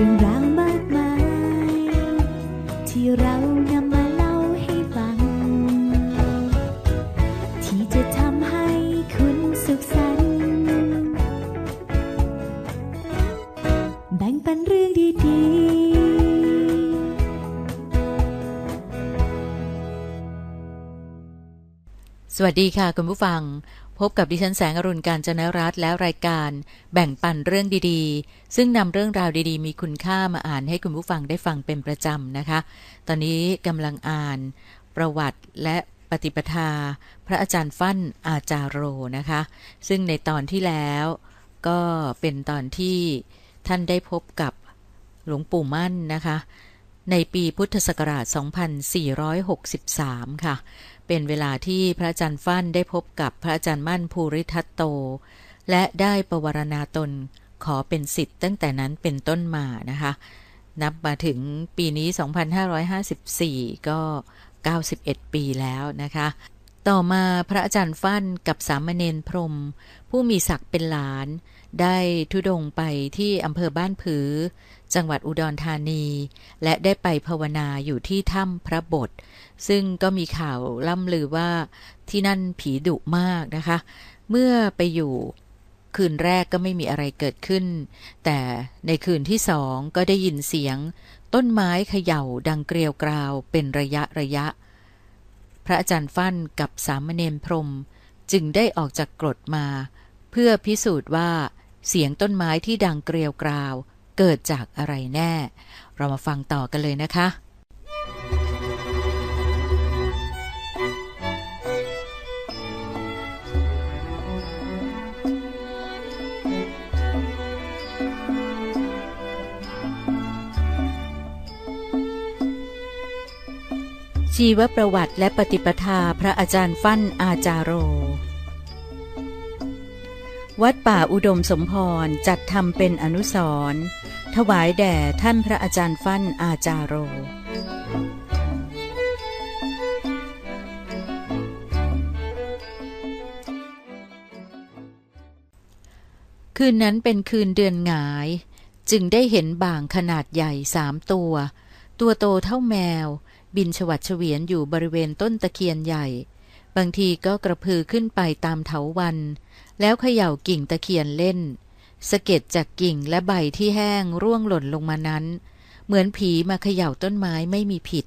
รื่องราวมากมาย ที่เรานำมาเล่าให้ฟัง ที่จะทำให้คุณสุขสันต์แบ่งปันเรื่องดีๆ สวัสดีค่ะคุณผู้ฟัง พบกับดิฉันแสงอรุณการจนรัตน์และรายการ แบ่งปันเรื่องดีๆ ซึ่งนำเรื่องราวดีๆ มีคุณค่ามาอ่านให้คุณผู้ฟังได้ฟังเป็นประจำนะคะ ตอนนี้กำลังอ่าน ประวัติและปฏิปทา พระอาจารย์ฟั่นอาจารโรนะคะ ซึ่งในตอนที่แล้วก็เป็นตอนที่ท่านได้พบกับหลวงปู่มั่นนะคะ ในปีพุทธศักราช 2463 ค่ะ เป็นเวลาที่พระอาจารย์ฟั่นได้พบกับพระอาจารย์มั่นภูริทัตโต และได้ประวรณาตนขอเป็นสิทธิ์ตั้งแต่นั้นเป็นต้นมานะคะ นับมาถึงปีนี้ 2554 ก็ 91 ปีแล้วนะคะ ต่อมาพระอาจารย์ฟั่นกับสามเณรพรม ผู้มีศักดิ์เป็นหลาน ได้ทุดงไปที่อำเภอบ้านผือ จังหวัดอุดรธานี และได้ไปภาวนาอยู่ที่ถ้ำพระบท ซึ่งก็มีข่าวล่ำลือว่าที่นั่นผีดุมากนะคะ เมื่อไปอยู่คืนแรกก็ไม่มีอะไรเกิดขึ้น แต่ในคืนที่สองก็ได้ยินเสียง ต้นไม้เขย่าดังเกลียวกราวเป็นระยะระยะ พระอาจารย์ฟั่นกับสามเณรพรม จึงได้ออกจากกรดมา เพื่อพิสูจน์ว่า เสียงต้นไม้ที่ดังเกลียวกราว เกิดจากอะไรแน่ เรามาฟังต่อกันเลยนะคะ ชีวประวัติและปฏิปทาพระอาจารย์ฟั่นอาจารโร วัดป่าอุดมสมพรจัดทำเป็นอนุสรณ์ถวายแด่ท่านพระอาจารย์ฟั่นอาจารโร คืนนั้นเป็นคืนเดือนหงาย จึงได้เห็นบ่างขนาดใหญ่สามตัว ตัวโตเท่าแมว บินฉวัดเฉวียนอยู่บริเวณต้นตะเคียนใหญ่ บางทีก็กระพือขึ้นไปตามเถาวัน แล้วเขย่ากิ่งตะเคียนเล่นสะเก็ดจากกิ่งและใบที่แห้งร่วงหล่นลงมานั้น เหมือนผีมาเขย่าต้นไม้ไม่มีผิด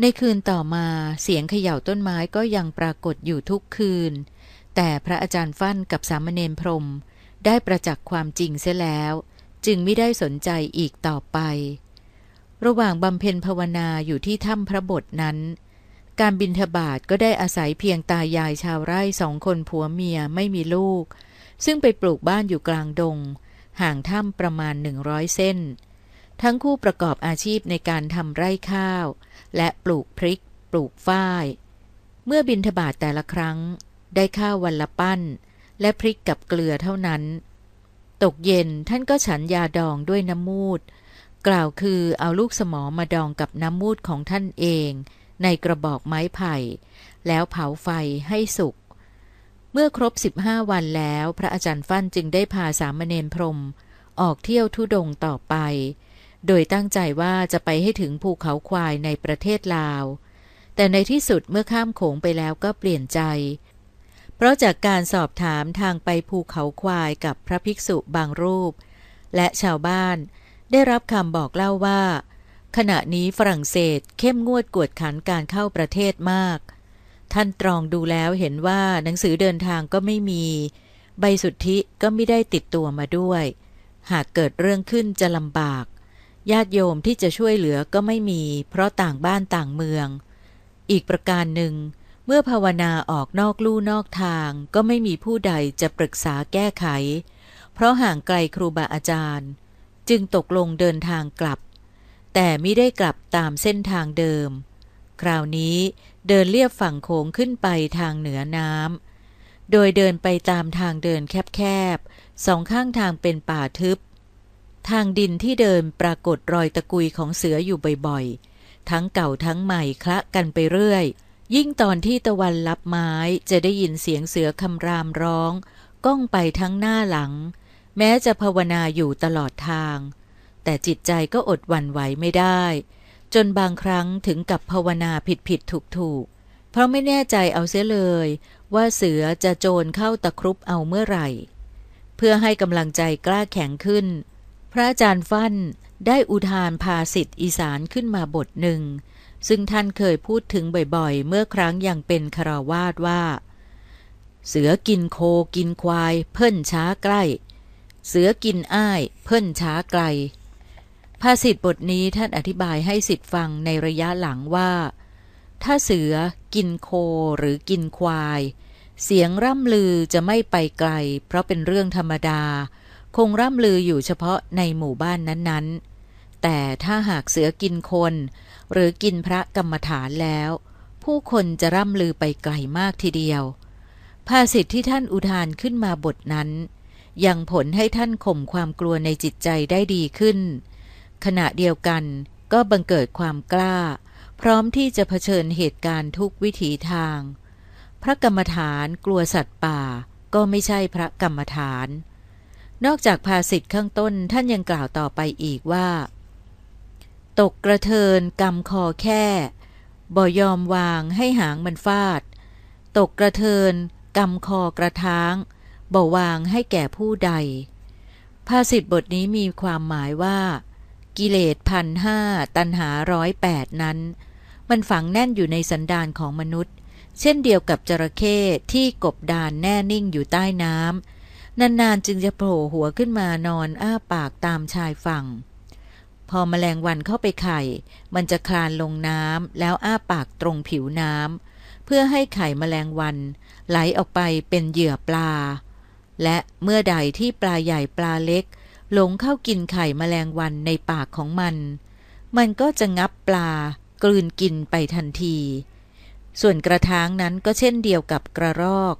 ในคืนต่อมาเสียงเขย่าต้นไม้ก็ยังปรากฏอยู่ทุกคืน แต่พระอาจารย์ฟั่นกับสามเณรพรม ได้ประจักษ์ความจริงเสียแล้ว จึงไม่ได้สนใจอีกต่อไป ระหว่างบำเพ็ญภาวนาอยู่ที่ถ้ำพระบทนั้น การบินทบาทก็ได้อาศัยเพียงตายายชาวไร่สองคนผัวเมียไม่มีลูก ซึ่งไปปลูกบ้านอยู่กลางดง ห่างถ้ำประมาณหนึ่งร้อยเส้น ทั้งคู่ประกอบอาชีพในการทำไร่ข้าว และปลูกพริก ปลูกฝ้าย เมื่อบินทบาทแต่ละครั้ง ได้ข้าววันละปั้น และพริกกับเกลือเท่านั้น ตกเย็นท่านก็ฉันยาดองด้วยน้ำมูด กล่าวคือเอาลูกสมอมาดองกับน้ำมูดของท่านเอง ในกระบอกไม้ไผ่ แล้วเผาไฟให้สุก เมื่อครบสิบห้าวันแล้ว พระอาจารย์ฟั่นจึงได้พาสามเณรพรม ออกเที่ยวทุดงต่อไป โดยตั้งใจว่าจะไปให้ถึงภูเขาควายในประเทศลาว แต่ในที่สุดเมื่อข้ามโขงไปแล้วก็เปลี่ยนใจ เพราะจากการสอบถามทางไปภูเขาควายกับพระภิกษุบางรูป และชาวบ้าน ได้รับคำบอกเล่าว่า ขณะนี้ฝรั่งเศสเข้มงวดกวดขันการเข้าประเทศมาก ท่านตรองดูแล้วเห็นว่าหนังสือเดินทางก็ไม่มี ใบสุทธิก็ไม่ได้ติดตัวมาด้วย หากเกิดเรื่องขึ้นจะลำบาก ญาติโยมที่จะช่วยเหลือก็ไม่มี เพราะต่างบ้านต่างเมือง อีกประการหนึ่ง เมื่อภาวนาออกนอกลู่นอกทาง ก็ไม่มีผู้ใดจะปรึกษาแก้ไข เพราะห่างไกลครูบาอาจารย์ จึงตกลงเดินทางกลับ แต่ไม่ได้กลับตามเส้นทางเดิม คราวนี้เดินเลียบฝั่งโขงขึ้นไปทางเหนือน้ำโดยเดินไปตามทางเดินแคบๆสองข้างทางเป็นป่าทึบ ทางดินที่เดินปรากฏรอยตะกุยของเสืออยู่บ่อยๆ ทั้งเก่าทั้งใหม่คละกันไปเรื่อย ยิ่งตอนที่ตะวันลับไม้จะได้ยินเสียงเสือคำรามร้อง ก้องไปทั้งหน้าหลัง แม้จะภาวนาอยู่ตลอดทาง แต่จิตใจก็อดหวั่นไหวไม่ได้ จนบางครั้งถึงกับภาวนาผิดผิดถูกถูกเพราะไม่แน่ใจเอาเสียเลย ว่าเสือจะโจรเข้าตะครุบเอาเมื่อไหร่ เพื่อให้กำลังใจกล้าแข็งขึ้น พระอาจารย์ฟั่นได้อุทานภาสิทธิอีสานขึ้นมาบทหนึ่ง ซึ่งท่านเคยพูดถึงบ่อยๆ เมื่อครั้งยังเป็นคาราวาสว่า เสือกินโคกินควาย เพิ่นช้าใกล้ เสือกินอ้าย เพิ่นช้าไกล ภาษิตบทนี้ท่านอธิบายให้สิทธิ์ฟังในระยะหลังว่า ถ้าเสือกินโคหรือกินควาย เสียงร่ำลือจะไม่ไปไกล เพราะเป็นเรื่องธรรมดา คงร่ำลืออยู่เฉพาะในหมู่บ้านนั้นๆ แต่ถ้าหากเสือกินคน หรือกินพระกรรมฐานแล้ว ผู้คนจะร่ำลือไปไกลมากทีเดียวภาษิตที่ท่านอุทานขึ้นมาบทนั้น ยังผลให้ท่านข่มความกลัวในจิตใจได้ดีขึ้น ขณะเดียวกันก็บังเกิดความกล้า พร้อมที่จะเผชิญเหตุการณ์ทุกวิถีทาง พระกรรมฐานกลัวสัตว์ป่า ก็ไม่ใช่พระกรรมฐาน นอกจากภาษิตข้างต้นท่านยังกล่าวต่อไปอีกว่า ตกกระเทินกำคอแค่บ่ยอมวางให้หางมันฟาด ตกกระเทินกำคอกระท้าง บ่วางให้แก่ผู้ใด ภาษิตบทนี้มีความหมายว่า กิเลสพันห้าตันหาร้อยแปดนั้น มันฝังแน่นอยู่ในสันดานของมนุษย์ เช่นเดียวกับจระเข้ที่กบดานแน่นิ่งอยู่ใต้น้ำนานๆจึงจะโผล่หัวขึ้นมานอนอ้าปากตามชายฝั่ง พอมแมลงวันเข้าไปไข่ มันจะคลานลงน้ำแล้วอ้าปากตรงผิวน้ำเพื่อให้ไข่แมลงวันไหลออกไปเป็นเหยื่อปลา และเมื่อใดที่ปลาใหญ่ปลาเล็ก หลงเข้ากินไข่แมลงวันในปากของมัน มันก็จะงับปลากลืนกินไปทันที ส่วนกระทางนั้นก็เช่นเดียวกับกระรอก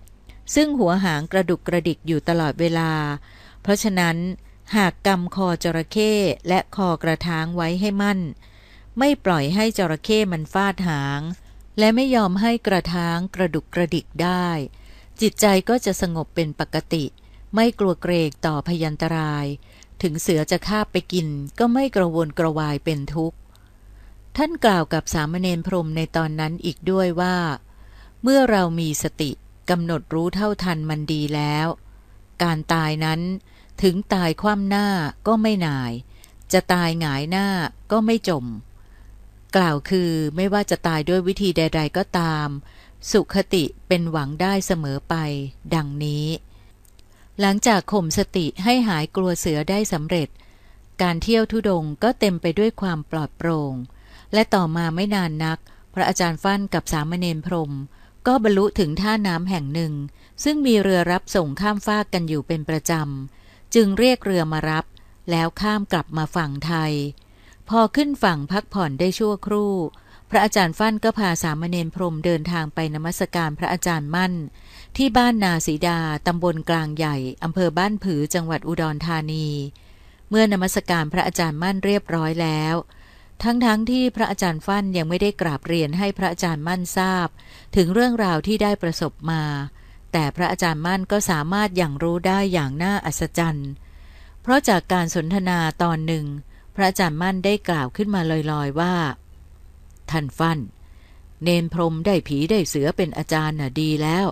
ซึ่งหัวหางกระดุกกระดิกอยู่ตลอดเวลา เพราะฉะนั้นหากกำคอจระเข้และคอกระทางไว้ให้มั่น ไม่ปล่อยให้จระเข้มันฟาดหาง และไม่ยอมให้กระทางกระดุกกระดิกได้ จิตใจก็จะสงบเป็นปกติ ไม่กลัวเกรงต่อพยันตราย ถึงเสือจะคาบไปกินก็ไม่กระวนกระวายเป็นทุกข์ ท่านกล่าวกับสามเณรพรมในตอนนั้นอีกด้วยว่า เมื่อเรามีสติกำหนดรู้เท่าทันมันดีแล้ว การตายนั้นถึงตายคว่ำหน้าก็ไม่นาย จะตายหงายหน้าก็ไม่จม กล่าวคือไม่ว่าจะตายด้วยวิธีใด ๆ ก็ตาม สุขติเป็นหวังได้เสมอไป ดังนี้ หลังจากข่มสติให้หายกลัวเสือได้สำเร็จ การเที่ยวทุดงก็เต็มไปด้วยความปลอดโปร่ง และต่อมาไม่นานนัก พระอาจารย์ฟั่นกับสามเณรพรม ก็บรรลุถึงท่าน้ำแห่งหนึ่ง ซึ่งมีเรือรับส่งข้ามฟากกันอยู่เป็นประจำ จึงเรียกเรือมารับ แล้วข้ามกลับมาฝั่งไทย พอขึ้นฝั่งพักผ่อนได้ชั่วครู่ พระอาจารย์ฟั่นก็พาสามเณรพรมเดินทางไปนมัสการพระอาจารย์มั่น ที่บ้านนาสีดา ตำบลกลางใหญ่ อำเภอบ้านผือจังหวัดอุดรธานี เมื่อนมัสการพระอาจารย์มั่นเรียบร้อยแล้ว ทั้งๆทที่พระอาจารย์ฟั่นยังไม่ได้กราบเรียนให้พระอาจารย์มั่นทราบ ถึงเรื่องราวที่ได้ประสบมา แต่พระอาจารย์มั่นก็สามารถอย่างรู้ได้อย่างน่าอัศจรรย์ เพราะจากการสนทนาตอนหนึ่ง พระอาจารย์มั่นได้กล่าวขึ้นมาลอยๆว่า ท่านฟั่น เนนพรมได้ผีได้เสือเป็นอาจารย์น่ะดีแล้ว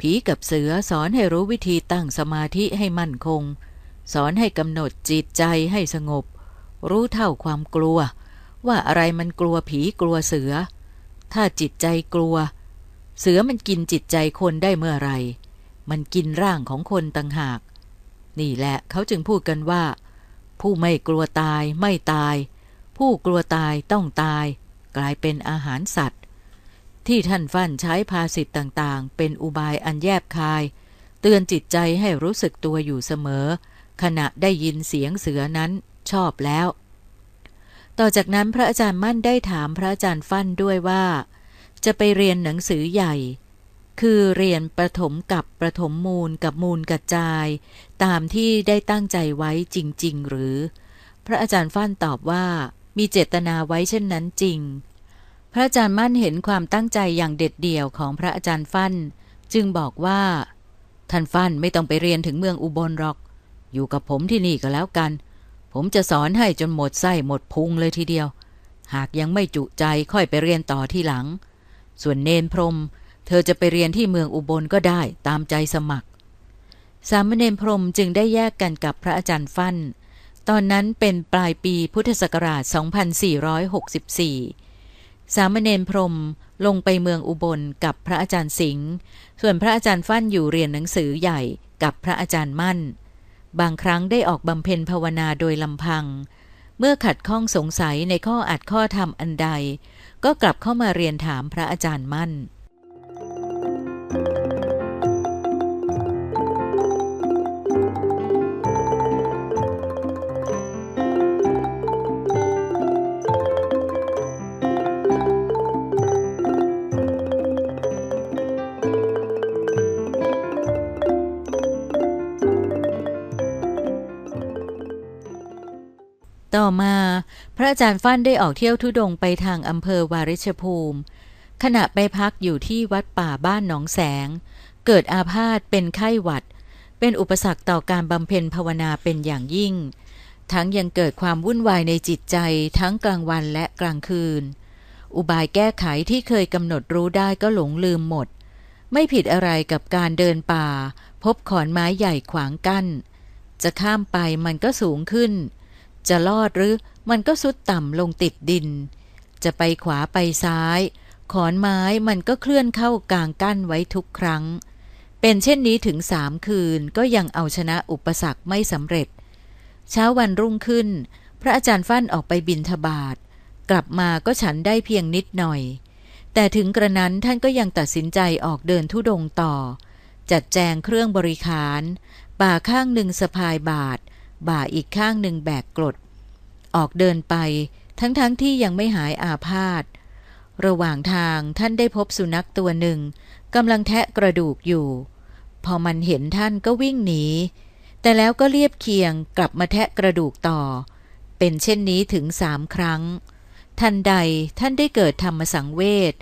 ผีกับเสือสอนให้รู้วิธีตั้งสมาธิให้มั่นคง สอนให้กำหนดจิตใจให้สงบ รู้เท่าความกลัว ว่าอะไรมันกลัวผีกลัวเสือ ถ้าจิตใจกลัว เสือมันกินจิตใจคนได้เมื่อไร มันกินร่างของคนต่างหาก นี่แหละเขาจึงพูดกันว่า ผู้ไม่กลัวตายไม่ตายผู้กลัวตายต้องตาย กลายเป็นอาหารสัตว์ ที่ท่านฟั่นใช้ภาษิตต่างๆ เป็นอุบายอันแยบคาย เตือนจิตใจให้รู้สึกตัวอยู่เสมอ ขณะได้ยินเสียงเสือนั้นชอบแล้ว ต่อจากนั้นพระอาจารย์มั่นได้ถามพระอาจารย์ฟั่นด้วยว่า จะไปเรียนหนังสือใหญ่ คือเรียนประถมกับประถมมูลกับมูลกระจาย ตามที่ได้ตั้งใจไว้จริง ๆ หรือ พระอาจารย์ฟั่นตอบว่า มีเจตนาไว้เช่นนั้นจริง พระอาจารย์มั่นเห็นความตั้งใจอย่างเด็ดเดี่ยวของพระอาจารย์ฟั่น จึงบอกว่า ท่านฟั่นไม่ต้องไปเรียนถึงเมืองอุบลหรอก อยู่กับผมที่นี่ก็แล้วกัน ผมจะสอนให้จนหมดไส้หมดพุงเลยทีเดียว หากยังไม่จุใจค่อยไปเรียนต่อที่หลัง ส่วนเนนพรม เธอจะไปเรียนที่เมืองอุบลก็ได้ตามใจสมัคร สามเณรพรมจึงได้แยกกันกับพระอาจารย์ฟั่น ตอนนั้นเป็นปลายปีพุทธศักราช 2464 สามเณรพรมลงไปเมืองอุบลกับพระอาจารย์สิงห์ ส่วนพระอาจารย์ฟั่นอยู่เรียนหนังสือใหญ่กับพระอาจารย์มั่น บางครั้งได้ออกบำเพ็ญภาวนาโดยลำพัง เมื่อขัดข้องสงสัยในข้ออัดข้อธรรมอันใด ก็กลับเข้ามาเรียนถามพระอาจารย์มั่น ต่อมาพระอาจารย์ฟั่นได้ออกเที่ยวทุดงไปทางอำเภอวาริชภูมิ ขณะไปพักอยู่ที่วัดป่าบ้านหนองแสง เกิดอาพาธเป็นไข้หวัด เป็นอุปสรรคต่อการบำเพ็ญภาวนาเป็นอย่างยิ่ง ทั้งยังเกิดความวุ่นวายในจิตใจทั้งกลางวันและกลางคืน อุบายแก้ไขที่เคยกำหนดรู้ได้ก็หลงลืมหมด ไม่ผิดอะไรกับการเดินป่า พบขอนไม้ใหญ่ขวางกั้น จะข้ามไปมันก็สูงขึ้น จะลอดหรือมันก็สุดต่ำลงติดดิน จะไปขวาไปซ้าย ขอนไม้มันก็เคลื่อนเข้ากลางกั้นไว้ทุกครั้ง เป็นเช่นนี้ถึงสามคืนก็ยังเอาชนะอุปสรรคไม่สำเร็จ เช้าวันรุ่งขึ้น พระอาจารย์ฟั่นออกไปบินทบาทกลับมาก็ฉันได้เพียงนิดหน่อย แต่ถึงกระนั้นท่านก็ยังตัดสินใจออกเดินทุดงต่อ จัดแจงเครื่องบริขารบ่าข้างหนึ่งสะพายบาท บ่าอีกข้างหนึ่งแบกกรด ออกเดินไปทั้งๆทที่ยังไม่หายอาพาธ ระหว่างทางท่านได้พบสุนัขตัวหนึ่งกำลังแทะกระดูกอยู่ พอมันเห็นท่านก็วิ่งหนี แต่แล้วก็เรียบเคียงกลับมาแทะกระดูกต่อ เป็นเช่นนี้ถึงสามครั้ง ทันใดท่านได้เกิดธรรมสังเวช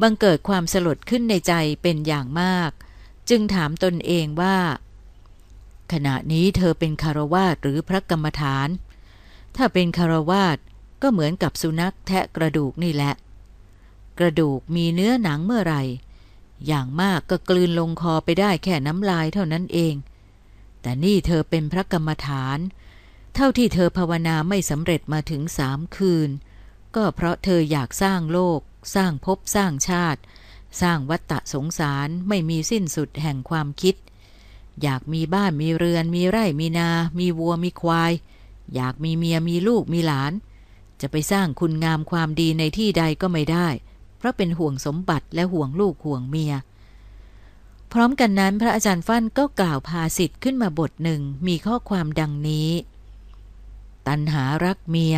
บังเกิดความสลดขึ้นในใจเป็นอย่างมาก จึงถามตนเองว่า ขณะนี้เธอเป็นคารวาสหรือพระกรรมฐาน ถ้าเป็นคารวาสก็เหมือนกับสุนัขแทะกระดูกนี่แหละ กระดูกมีเนื้อหนังเมื่อไหร่ อย่างมากก็กลืนลงคอไปได้แค่น้ำลายเท่านั้นเอง แต่นี่เธอเป็นพระกรรมฐาน เท่าที่เธอภาวนาไม่สำเร็จมาถึงสามคืน ก็เพราะเธออยากสร้างโลก สร้างภพสร้างชาติ สร้างวัฏฏะสงสารไม่มีสิ้นสุดแห่งความคิด อยากมีบ้านมีเรือน มีไร่มีนา มีวัวมีควาย อยากมีเมียมีลูกมีหลาน จะไปสร้างคุณงามความดีในที่ใดก็ไม่ได้ เพราะเป็นห่วงสมบัติและห่วงลูกห่วงเมีย พร้อมกันนั้นพระอาจารย์ฟั่นก็กล่าวภาสิทธิ์ขึ้นมาบทหนึ่งมีข้อความดังนี้ ตันหารักเมีย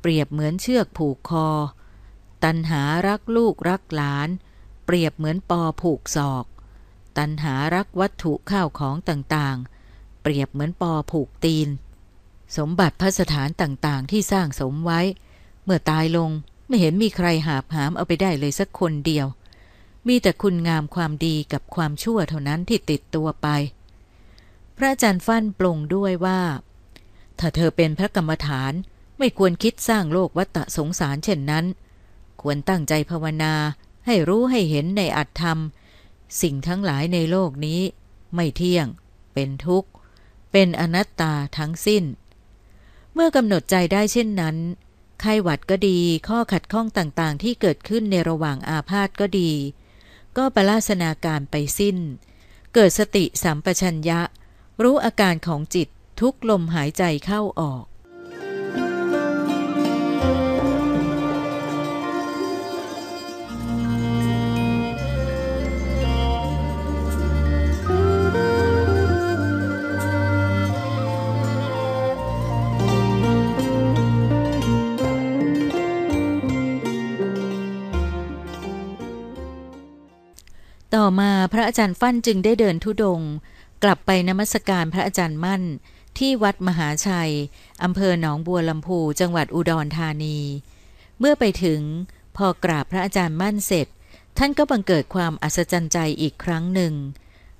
เปรียบเหมือนเชือกผูกคอ ตันหารักลูกรักหลาน เปรียบเหมือนปอผูกศอก ตันหารักวัตถุข้าวของต่างๆ เปรียบเหมือนปอผูกตีน สมบัติพระสถานต่างๆ ที่สร้างสมไว้ เมื่อตายลงไม่เห็นมีใครหาบหามเอาไปได้เลยสักคนเดียว มีแต่คุณงามความดีกับความชั่วเท่านั้นที่ติดตัวไป พระอาจารย์ฟั่นปลงด้วยว่า ถ้าเธอเป็นพระกรรมฐานไม่ควรคิดสร้างโลกวัฏสงสารเช่นนั้น ควรตั้งใจภาวนาให้รู้ให้เห็นในอัตธรรม สิ่งทั้งหลายในโลกนี้ ไม่เที่ยง เป็นทุกข์ เป็นอนัตตาทั้งสิ้น เมื่อกำหนดใจได้เช่นนั้น ไข้หวัดก็ดี ข้อขัดข้องต่างๆ ที่เกิดขึ้นในระหว่างอาพาธก็ดี ก็ประลาสนาการไปสิ้น เกิดสติสัมปชัญญะ รู้อาการของจิตทุกลมหายใจเข้าออก ต่อมาพระอาจารย์ฟั่นจึงได้เดินทุดงค์กลับไปนมัสการพระอาจารย์มั่น ที่วัดมหาชัยอำเภอหนองบัวลำพูจังหวัดอุดรธานี เมื่อไปถึงพอกราบพระอาจารย์มั่นเสร็จ ท่านก็บังเกิดความอัศจรรย์ใจอีกครั้งหนึ่ง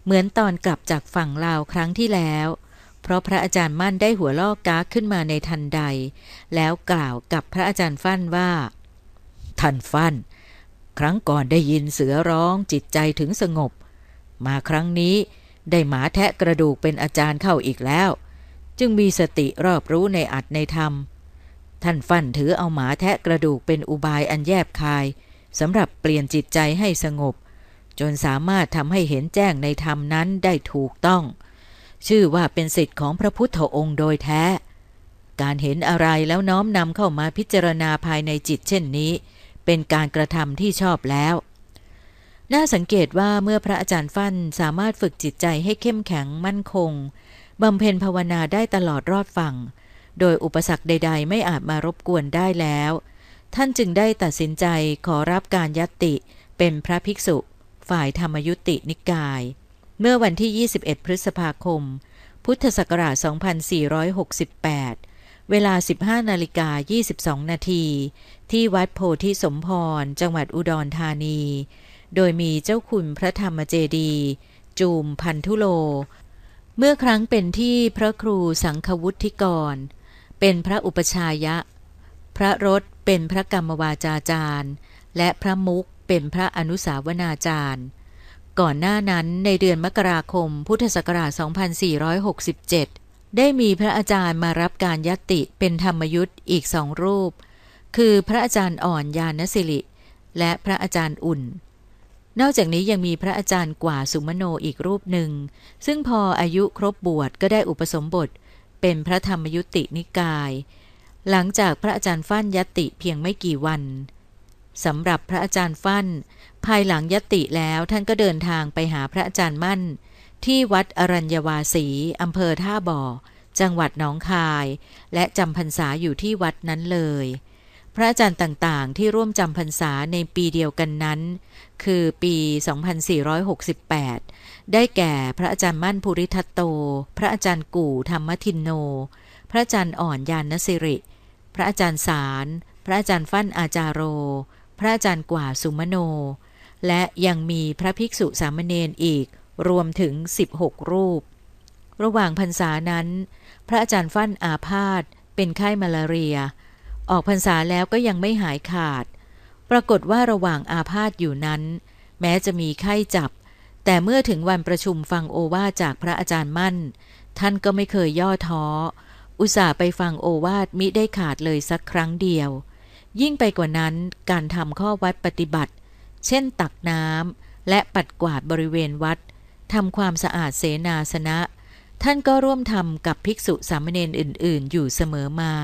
เหมือนตอนกลับจากฝั่งลาวครั้งที่แล้ว เพราะพระอาจารย์มั่นได้หัวลอกก้าขึ้นมาในทันใด แล้วกล่าวกับพระอาจารย์ฟั่นว่า ท่านฟั่น ครั้งก่อนได้ยินเสือร้องจิตใจถึงสงบ มาครั้งนี้ได้หมาแทะกระดูกเป็นอาจารย์เข้าอีกแล้ว จึงมีสติรอบรู้ในอัตในธรรม ท่านฟั่นถือเอาหมาแทะกระดูกเป็นอุบายอันแยบคายสำหรับเปลี่ยนจิตใจให้สงบ จนสามารถทำให้เห็นแจ้งในธรรมนั้นได้ถูกต้อง ชื่อว่าเป็นสิทธิ์ของพระพุทธองค์โดยแท้ การเห็นอะไรแล้วน้อมนำเข้ามาพิจารณาภายในจิตเช่นนี้ เป็นการกระทำที่ชอบแล้ว น่าสังเกตว่าเมื่อพระอาจารย์ฟั่นสามารถฝึกจิตใจให้เข้มแข็งมั่นคงบำเพ็ญภาวนาได้ตลอดรอดฝั่ง โดยอุปสรรคใด ๆ ไม่อาจมารบกวนได้แล้ว ท่านจึงได้ตัดสินใจขอรับการยัตติเป็นพระภิกษุ ฝ่ายธรรมยุตินิกาย เมื่อวันที่ 21 พฤษภาคม พุทธศักราช 2468 เวลา 15นาฬิกา22 นาทีที่วัดโพธิสมพร จังหวัดอุดรธานี โดยมีเจ้าคุณพระธรรมเจดี จูมพันธุโล เมื่อครั้งเป็นที่พระครูสังควุฒิกร เป็นพระอุปชายะ พระรถเป็นพระกรรมวาจาจารย์ และพระมุกเป็นพระอนุสาวนาจารย์ ก่อนหน้านั้นในเดือนมกราคมพุทธศักราช 2467 ได้มีพระอาจารย์มารับการยัตติเป็นธรรมยุทธ์อีกสองรูป คือพระอาจารย์อ่อนยานสิริ และพระอาจารย์อุ่น นอกจากนี้ยังมีพระอาจารย์กว่าสุมโนอีกรูปหนึ่ง ซึ่งพออายุครบบวชก็ได้อุปสมบท เป็นพระธรรมยุตินิกาย หลังจากพระอาจารย์ฟั่นยติเพียงไม่กี่วันสำหรับพระอาจารย์ฟั่น ภายหลังยติแล้วท่านก็เดินทางไปหาพระอาจารย์มั่น ที่วัดอรัญญวาสีอำเภอท่าบ่อ จังหวัดหนองคาย และจำพรรษาอยู่ที่วัดนั้นเลย พระอาจารย์ต่างๆ ที่ร่วมจำพรรษาในปีเดียวกันนั้น คือปี 2468 ได้แก่พระอาจารย์มั่นภูริทัตโต พระอาจารย์กู่ธรรมทินโน พระอาจารย์อ่อนยานนสิริ พระอาจารย์สาร พระอาจารย์ฟั่นอาจารโร พระอาจารย์กว่าสุมโน และยังมีพระภิกษุสามเณรอีก รวมถึง 16 รูป ระหว่างพรรษานั้น พระอาจารย์ฟั่นอาพาธเป็นไข้มาลาเรีย ออกพรรษาแล้วก็ยังไม่หายขาด ปรากฏว่าระหว่างอาพาธอยู่นั้น แม้จะมีไข้จับ แต่เมื่อถึงวันประชุมฟังโอวาทจากพระอาจารย์มั่น ท่านก็ไม่เคยย่อท้อ อุตส่าห์ไปฟังโอวาทมิได้ขาดเลยสักครั้งเดียว ยิ่งไปกว่านั้นการทำข้อวัดปฏิบัติ เช่นตักน้ำและปัดกวาดบริเวณวัด ทำความสะอาดเสนาสนะ ท่านก็ร่วมทำกับภิกษุสามเณรอื่น ๆ อยู่เสมอมา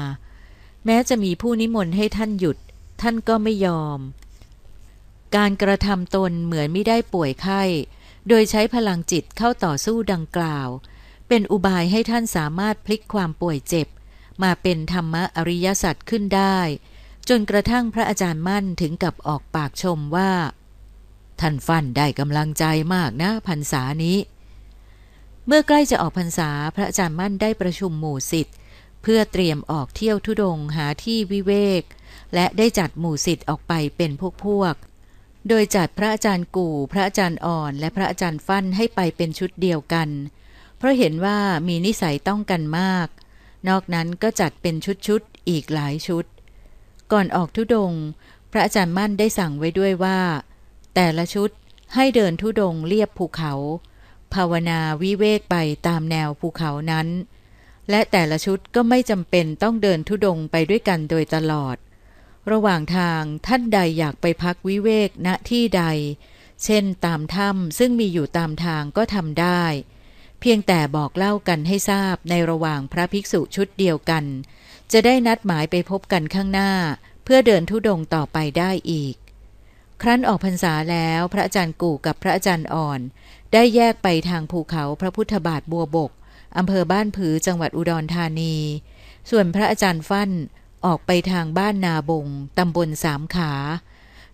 แม้จะมีผู้นิมนต์ให้ท่านหยุด ท่านก็ไม่ยอม การกระทำตนเหมือนไม่ได้ป่วยไข้ โดยใช้พลังจิตเข้าต่อสู้ดังกล่าว เป็นอุบายให้ท่านสามารถพลิกความป่วยเจ็บ มาเป็นธรรมะอริยสัจขึ้นได้ จนกระทั่งพระอาจารย์มั่นถึงกับออกปากชมว่า ท่านฟันได้กำลังใจมากนะพรรษานี้ เมื่อใกล้จะออกพรรษาพระอาจารย์มั่นได้ประชุมหมู่สิทธิ์เพื่อเตรียมออกเที่ยวทุดงหาที่วิเวก และได้จัดหมู่สิทธิ์ออกไปเป็นพวกพวก โดยจัดพระอาจารย์กู่ พระอาจารย์อ่อน และพระอาจารย์ฟั่นให้ไปเป็นชุดเดียวกัน เพราะเห็นว่ามีนิสัยต้องกันมาก นอกนั้นก็จัดเป็นชุดๆอีกหลายชุด ก่อนออกทุดง พระอาจารย์มั่นได้สั่งไว้ด้วยว่า แต่ละชุดให้เดินทุดงเลียบภูเขา ภาวนาวิเวกไปตามแนวภูเขานั้น และแต่ละชุดก็ไม่จำเป็นต้องเดินทุดงไปด้วยกันโดยตลอด ระหว่างทางท่านใดอยากไปพักวิเวกณที่ใด เช่นตามถ้ำซึ่งมีอยู่ตามทางก็ทำได้ เพียงแต่บอกเล่ากันให้ทราบในระหว่างพระภิกษุชุดเดียวกัน จะได้นัดหมายไปพบกันข้างหน้า เพื่อเดินทุดงต่อไปได้อีก ครั้นออกพรรษาแล้วพระอาจารย์กู่กับพระอาจารย์อ่อน ได้แยกไปทางภูเขาพระพุทธบาทบัวบกอำเภอบ้านผือจังหวัดอุดรธานี ส่วนพระอาจารย์ฟั่นออกไปทางบ้านนาบงตำบลสามขา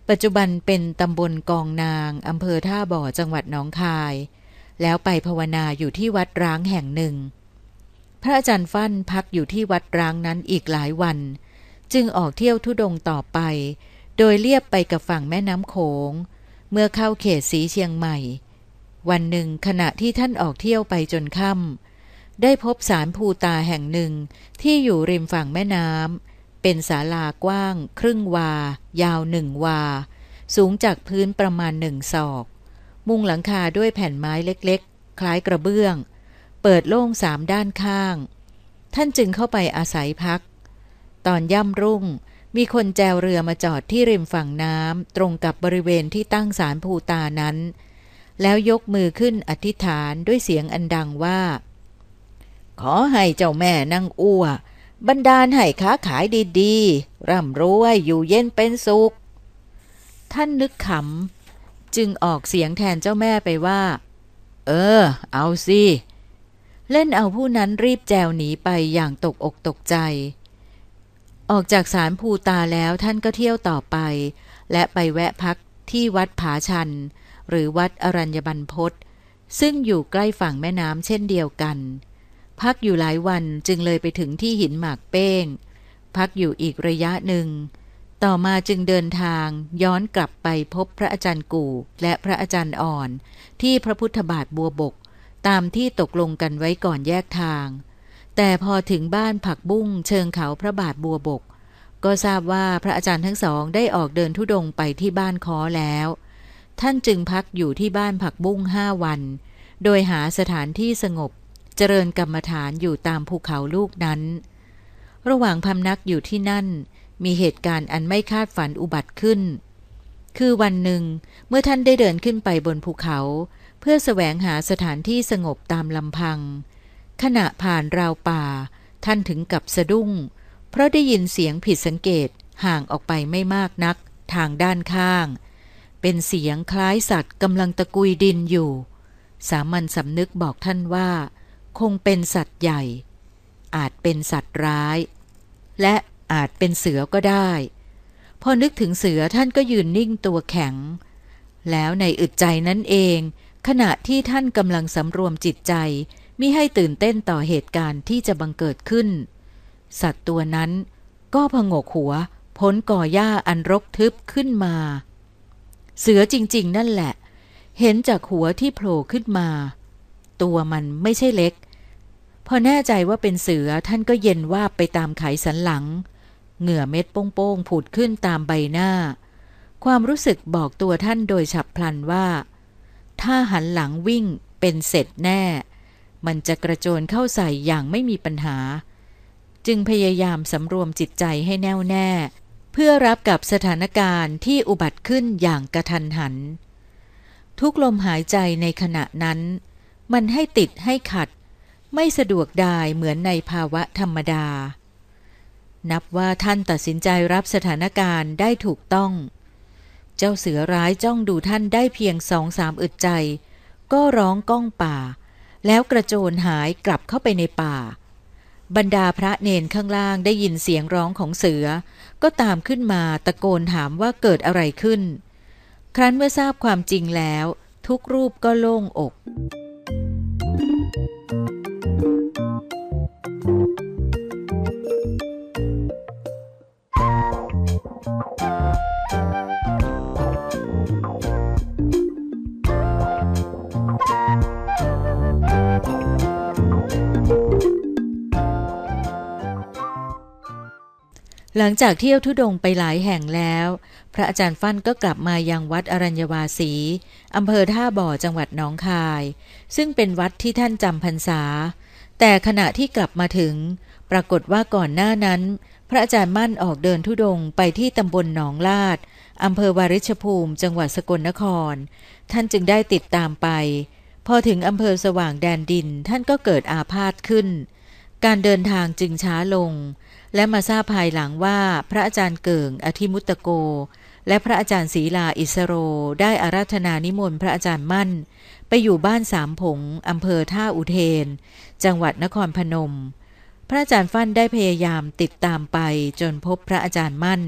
ปัจจุบันเป็นตำบลกองนางอำเภอท่าบ่อจังหวัดหนองคาย แล้วไปภาวนาอยู่ที่วัดร้างแห่งหนึ่ง พระอาจารย์ฟั่นพักอยู่ที่วัดร้างนั้นอีกหลายวัน จึงออกเที่ยวทุดงต่อไป โดยเลียบไปกับฝั่งแม่น้ำโขง เมื่อเข้าเขตสีเชียงใหม่ วันหนึ่งขณะที่ท่านออกเที่ยวไปจนค่ำได้พบสารภูตาแห่งหนึ่งที่อยู่ริมฝั่งแม่น้ำเป็นศาลากว้าง ครึ่งวา ยาวหนึ่งวา สูงจากพื้นประมาณหนึ่งศอก มุงหลังคาด้วยแผ่นไม้เล็กๆ คล้ายกระเบื้อง เปิดโล่งสามด้านข้าง ท่านจึงเข้าไปอาศัยพัก ตอนย่ำรุ่ง มีคนแจวเรือมาจอดที่ริมฝั่งน้ำตรงกับบริเวณที่ตั้งสารภูตานั้น แล้วยกมือขึ้นอธิษฐานด้วยเสียงอันดังว่า ขอให้เจ้าแม่นางอัวบันดาลให้ค้าขายดีๆ ร่ำรวยอยู่เย็นเป็นสุข ท่านนึกขำ จึงออกเสียงแทนเจ้าแม่ไปว่า เออ เอาสิ เล่นเอาผู้นั้นรีบแจวหนีไปอย่างตกอกตกใจ ออกจากสารภูตาแล้วท่านก็เที่ยวต่อไป และไปแวะพักที่วัดผาชัน หรือวัดอรัญญบันพศซึ่งอยู่ใกล้ฝั่งแม่น้ำเช่นเดียวกัน พักอยู่หลายวันจึงเลยไปถึงที่หินหมากเป้ง พักอยู่อีกระยะหนึ่ง ต่อมาจึงเดินทางย้อนกลับไปพบพระอาจารย์กู่และพระอาจารย์อ่อน ที่พระพุทธบาทบัวบก ตามที่ตกลงกันไว้ก่อนแยกทาง แต่พอถึงบ้านผักบุ้งเชิงเขาพระบาทบัวบก ก็ทราบว่าพระอาจารย์ทั้งสองได้ออกเดินทุดงไปที่บ้านคอแล้ว ท่านจึงพักอยู่ที่บ้านผักบุ้งห้าวัน โดยหาสถานที่สงบ เจริญกรรมฐานอยู่ตามภูเขาลูกนั้น ระหว่างพำนักอยู่ที่นั่น มีเหตุการณ์อันไม่คาดฝันอุบัติขึ้น คือวันหนึ่งเมื่อท่านได้เดินขึ้นไปบนภูเขา เพื่อแสวงหาสถานที่สงบตามลำพัง ขณะผ่านราวป่า ท่านถึงกับสะดุ้ง เพราะได้ยินเสียงผิดสังเกตห่างออกไปไม่มากนัก ทางด้านข้าง เป็นเสียงคล้ายสัตว์กำลังตะกุยดินอยู่ สามัญสำนึกบอกท่านว่า คงเป็นสัตว์ใหญ่ อาจเป็นสัตว์ร้าย และอาจเป็นเสือก็ได้ พอนึกถึงเสือท่านก็ยืนนิ่งตัวแข็ง แล้วในอึดใจนั้นเอง ขณะที่ท่านกำลังสำรวมจิตใจ มิให้ตื่นเต้นต่อเหตุการณ์ที่จะบังเกิดขึ้น สัตว์ตัวนั้นก็พงกหัวพ้นก่อหญ้าอันรกทึบขึ้นมา เสือจริง ๆ นั่นแหละ เห็นจากหัวที่โผล่ขึ้นมา ตัวมันไม่ใช่เล็ก พอแน่ใจว่าเป็นเสือท่านก็เย็นว่าไปตามไขสันหลัง เหงื่อเม็ดโป้งๆผุดขึ้นตามใบหน้า ความรู้สึกบอกตัวท่านโดยฉับพลันว่า ถ้าหันหลังวิ่งเป็นเสร็จแน่ มันจะกระโจนเข้าใส่อย่างไม่มีปัญหา จึงพยายามสำรวมจิตใจให้แน่วแน่ เพื่อรับกับสถานการณ์ที่อุบัติขึ้นอย่างกระทันหัน ทุกลมหายใจในขณะนั้น มันให้ติดให้ขัด ไม่สะดวกดายเหมือนในภาวะธรรมดา นับว่าท่านตัดสินใจรับสถานการณ์ได้ถูกต้อง เจ้าเสือร้ายจ้องดูท่านได้เพียงสองสามอึดใจ ก็ร้องก้องป่า แล้วกระโจนหายกลับเข้าไปในป่า บรรดาพระเนนข้างล่างได้ยินเสียงร้องของเสือ ก็ตามขึ้นมาตะโกนถามว่าเกิดอะไรขึ้น ครั้นเมื่อทราบความจริงแล้ว ทุกรูปก็โล่งอก หลังจากเที่ยวทุดงไปหลายแห่งแล้ว พระอาจารย์ฟั่นก็กลับมายังวัดอรัญญวาสีอำเภอท่าบ่อจังหวัดหนองคาย ซึ่งเป็นวัดที่ท่านจำพรรษา แต่ขณะที่กลับมาถึง ปรากฏว่าก่อนหน้านั้น พระอาจารย์มั่นออกเดินทุดงไปที่ตำบลหนองลาดอำเภอวาริชภูมิ จังหวัดสกลนคร ท่านจึงได้ติดตามไป พอถึงอำเภอสว่างแดนดินท่านก็เกิดอาพาธขึ้น การเดินทางจึงช้าลง และมาทราบภายหลังว่าพระอาจารย์เกิงอธิมุตตโก และพระอาจารย์ศรีลาอิสโร ได้อาราธนานิมนต์พระอาจารย์มั่น ไปอยู่บ้านสามผงอำเภอท่าอุเทน จังหวัดนครพนม พระอาจารย์ฟั่นได้พยายามติดตามไปจนพบพระอาจารย์มั่น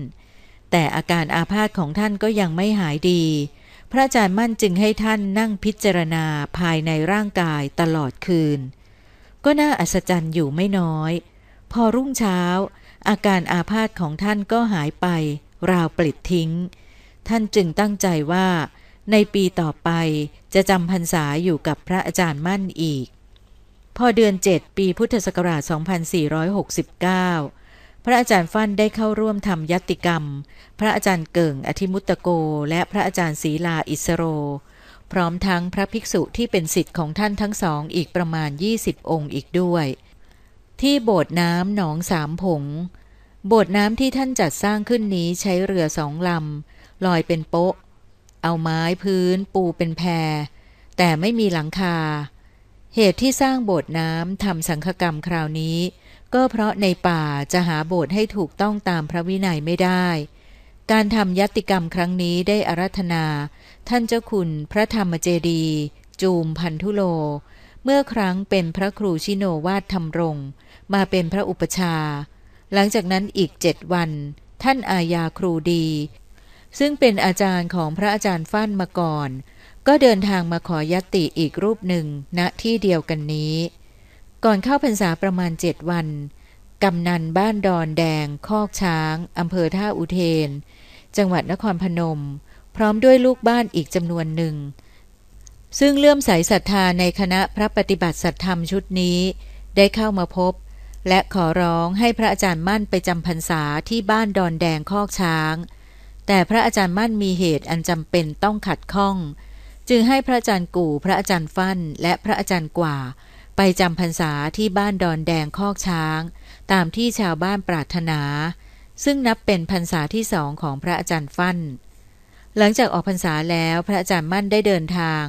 แต่อาการอาพาธของท่านก็ยังไม่หายดี พระอาจารย์มั่นจึงให้ท่านนั่งพิจารณาภายในร่างกายตลอดคืน ก็น่าอัศจรรย์อยู่ไม่น้อย พอรุ่งเช้า อาการอาพาธของท่านก็หายไป ราวปลิดทิ้ง ท่านจึงตั้งใจว่า ในปีต่อไปจะจำพรรษาอยู่กับพระอาจารย์มั่นอีก พอเดือน 7 ปีพุทธศักราช 2469 พระอาจารย์ฟั่นได้เข้าร่วมทำยัตติกรรม พระอาจารย์เก่งอธิมุตตโก และพระอาจารย์ศรีลาอิสโร พร้อมทั้งพระภิกษุที่เป็นสิทธิ์ของท่านทั้งสองอีกประมาณ 20 องค์อีกด้วย ที่โบสถ์น้ำหนองสามผง โบสถ์น้ำที่ท่านจัดสร้างขึ้นนี้ใช้เรือสองลำลอยเป็นโป๊ะ เอาไม้พื้นปูเป็นแพแต่ไม่มีหลังคา เหตุที่สร้างโบสถ์น้ำทำสังฆกรรมคราวนี้ ก็เพราะในป่าจะหาโบสถ์ให้ถูกต้องตามพระวินัยไม่ได้ การทำยัตติกรรมครั้งนี้ได้อารัธนา ท่านเจ้าคุณพระธรรมเจดี จูมพันธุโล เมื่อครั้งเป็นพระครูชิโนวาดธรรมรงมาเป็นพระอุปชา หลังจากนั้นอีกเจ็ดวัน ท่านอาญาครูดี ซึ่งเป็นอาจารย์ของพระอาจารย์ฟั่นมาก่อน ก็เดินทางมาขอยตติอีกรูปหนึ่งณที่เดียวกันนี้ ก่อนเข้าพรรษาประมาณเจ็ดวัน กำนันบ้านดอนแดง คอกช้างอำเภอท่าอุเทน จังหวัดนครพนม พร้อมด้วยลูกบ้านอีกจำนวนหนึ่ง ซึ่งเลื่อมใสศรัทธาในคณะพระปฏิบัติสัตธรรมชุดนี้ ได้เข้ามาพบ และขอร้องให้พระอาจารย์มั่นไปจำพรรษาที่บ้านดอนแดงคอกช้าง แต่พระอาจารย์มั่นมีเหตุอันจำเป็นต้องขัดข้อง จึงให้พระอาจารย์กู่พระอาจารย์ฟั่น และพระอาจารย์กว่า ไปจำพรรษาที่บ้านดอนแดงคอกช้าง ตามที่ชาวบ้านปรารถนา ซึ่งนับเป็นพรรษาที่สองของพระอาจารย์ฟั่นหลังจากออกพรรษาแล้วพระอาจารย์มั่นได้เดินทาง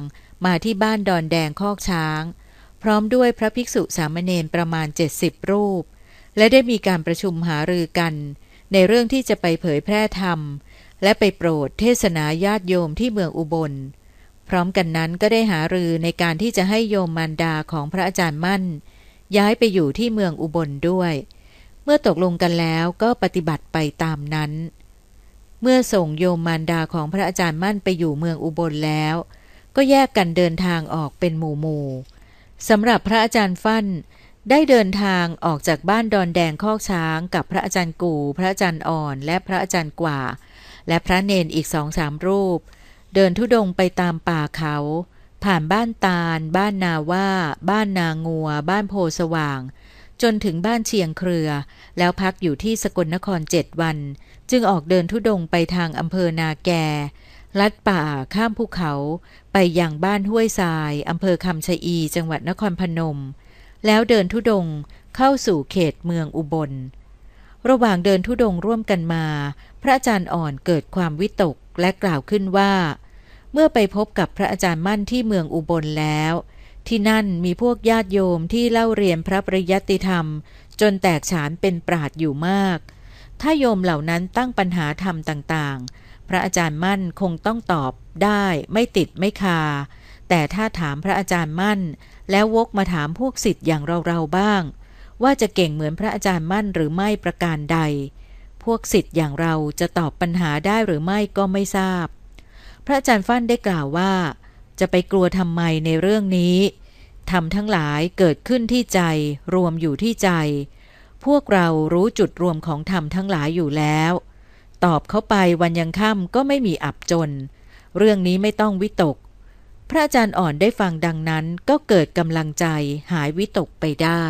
มาที่บ้านดอนแดงคอกช้าง พร้อมด้วยพระภิกษุสามเณรประมาณ 70 รูป และได้มีการประชุมหารือกัน ในเรื่องที่จะไปเผยแพร่ธรรม และไปโปรดเทศนาญาติโยมที่เมืองอุบล พร้อมกันนั้นก็ได้หารือในการที่จะให้โยมมารดาของพระอาจารย์มั่น ย้ายไปอยู่ที่เมืองอุบลด้วย เมื่อตกลงกันแล้วก็ปฏิบัติไปตามนั้น เมื่อส่งโยมมารดาของพระอาจารย์มั่นไปอยู่เมืองอุบลแล้ว ก็แยกกันเดินทางออกเป็นหมู่หมู่สำหรับพระอาจารย์ฟั่น ได้เดินทางออกจากบ้านดอนแดงคอกช้างกับพระอาจารย์กู่พระอาจารย์อ่อน และพระอาจารย์กว่า และพระเนนอีกสองสามรูป เดินทุดงไปตามป่าเขา ผ่านบ้านตาล บ้านนาว่า บ้านนางัว บ้านโพสว่าง จนถึงบ้านเชียงเครือ แล้วพักอยู่ที่สกลนครเจ็ดวัน จึงออกเดินทุดงไปทางอำเภอนาแก ลัดป่าข้ามภูเขาไปยังบ้านห้วยทรายอำเภอคำชะอีจังหวัดนครพนม แล้วเดินทุดงเข้าสู่เขตเมืองอุบล ระหว่างเดินทุดงร่วมกันมา พระอาจารย์อ่อนเกิดความวิตกและกล่าวขึ้นว่า เมื่อไปพบกับพระอาจารย์มั่นที่เมืองอุบลแล้ว ที่นั่นมีพวกญาติโยมที่เล่าเรียนพระปริยัติธรรม จนแตกฉานเป็นปราดอยู่มาก ถ้าโยมเหล่านั้นตั้งปัญหาธรรมต่างๆ ระอาจารย์มั่นคงต้องตอบได้ไม่ติดไม่คา แต่ถ้าถามพระอาจารย์มั่น แล้ววกมาถามพวกสิทธิ์อย่างเราๆบ้าง ว่าจะเก่งเหมือนพระอาจารย์มั่นหรือไม่ประการใด พวกสิทธิ์อย่างเราจะตอบปัญหาได้หรือไม่ก็ไม่ทราบ พระอาจารย์ฟั่นได้กล่าวว่า จะไปกลัวทำไมในเรื่องนี้ทำทั้งหลายเกิดขึ้นที่ใจรวมอยู่ที่ใจ พวกเรารู้จุดรวมของธรรมทั้งหลายอยู่แล้ว ตอบเขาไปวันยังค่ำก็ไม่มีอับจน เรื่องนี้ไม่ต้องวิตก พระอาจารย์อ่อนได้ฟังดังนั้นก็เกิดกำลังใจหายวิตกไปได้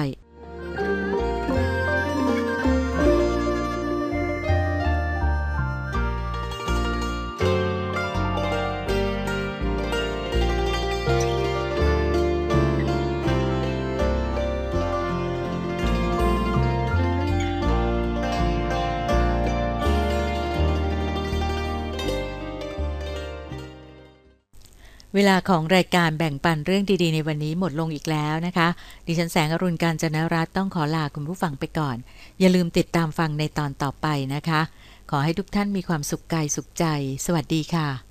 เวลาของรายการแบ่งปันเรื่องดีๆ ในวันนี้หมดลงอีกแล้วนะคะ ดิฉันแสงอรุณการจนรัตต้องขอลาคุณผู้ฟังไปก่อน อย่าลืมติดตามฟังในตอนต่อไปนะคะ ขอให้ทุกท่านมีความสุขกายสุขใจ สวัสดีค่ะ